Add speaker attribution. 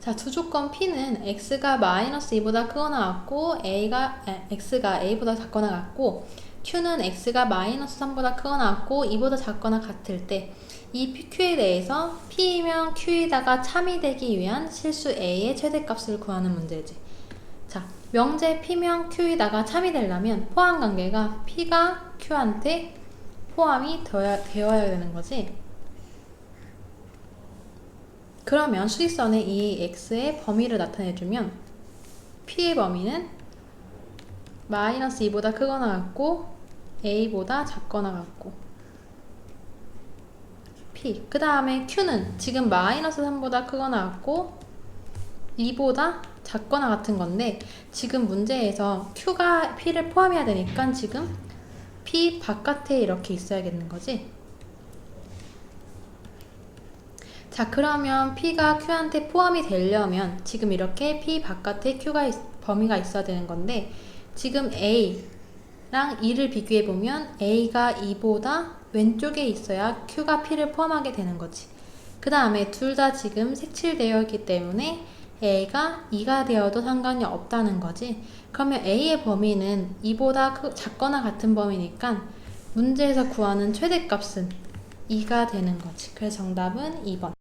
Speaker 1: 자, 두 조건 P는 x가 마이너스 2보다 크거나 같고 a가 에, x가 a보다 작거나 같고 q는 x가 마이너스 3보다 크거나 같고 2보다 작거나 같을 때이 PQ에 대해서 P이면 Q에다가 참이 되기 위한 실수 A의 최대값을 구하는 문제지. 자, 명제 P면 Q에다가 참이 되려면 포함 관계가 P가 Q한테 포함이 되어야, 되어야 되는 거지. 그러면 수직선의 이 x의 범위를 나타내주면 p의 범위는 마이너스 2보다 크거나 같고 a보다 작거나 같고 p. 그 다음에 q는 지금 마이너스 3보다 크거나 같고 2보다 작거나 같은 건데 지금 문제에서 q가 p를 포함해야 되니까 지금 p 바깥에 이렇게 있어야겠는 거지 자 그러면 P가 Q한테 포함이 되려면 지금 이렇게 P 바깥에 Q가 있- 범위가 있어야 되는 건데 지금 A랑 2를 비교해 보면 A가 2보다 왼쪽에 있어야 Q가 P를 포함하게 되는 거지. 그 다음에 둘 다 지금 색칠되어 있기 때문에 A가 2가 되어도 상관이 없다는 거지. 그러면 A의 범위는 2보다 크- 작거나 같은 범위니까 문제에서 구하는 최대값은 2가 되는 거지. 그래서 정답은 2번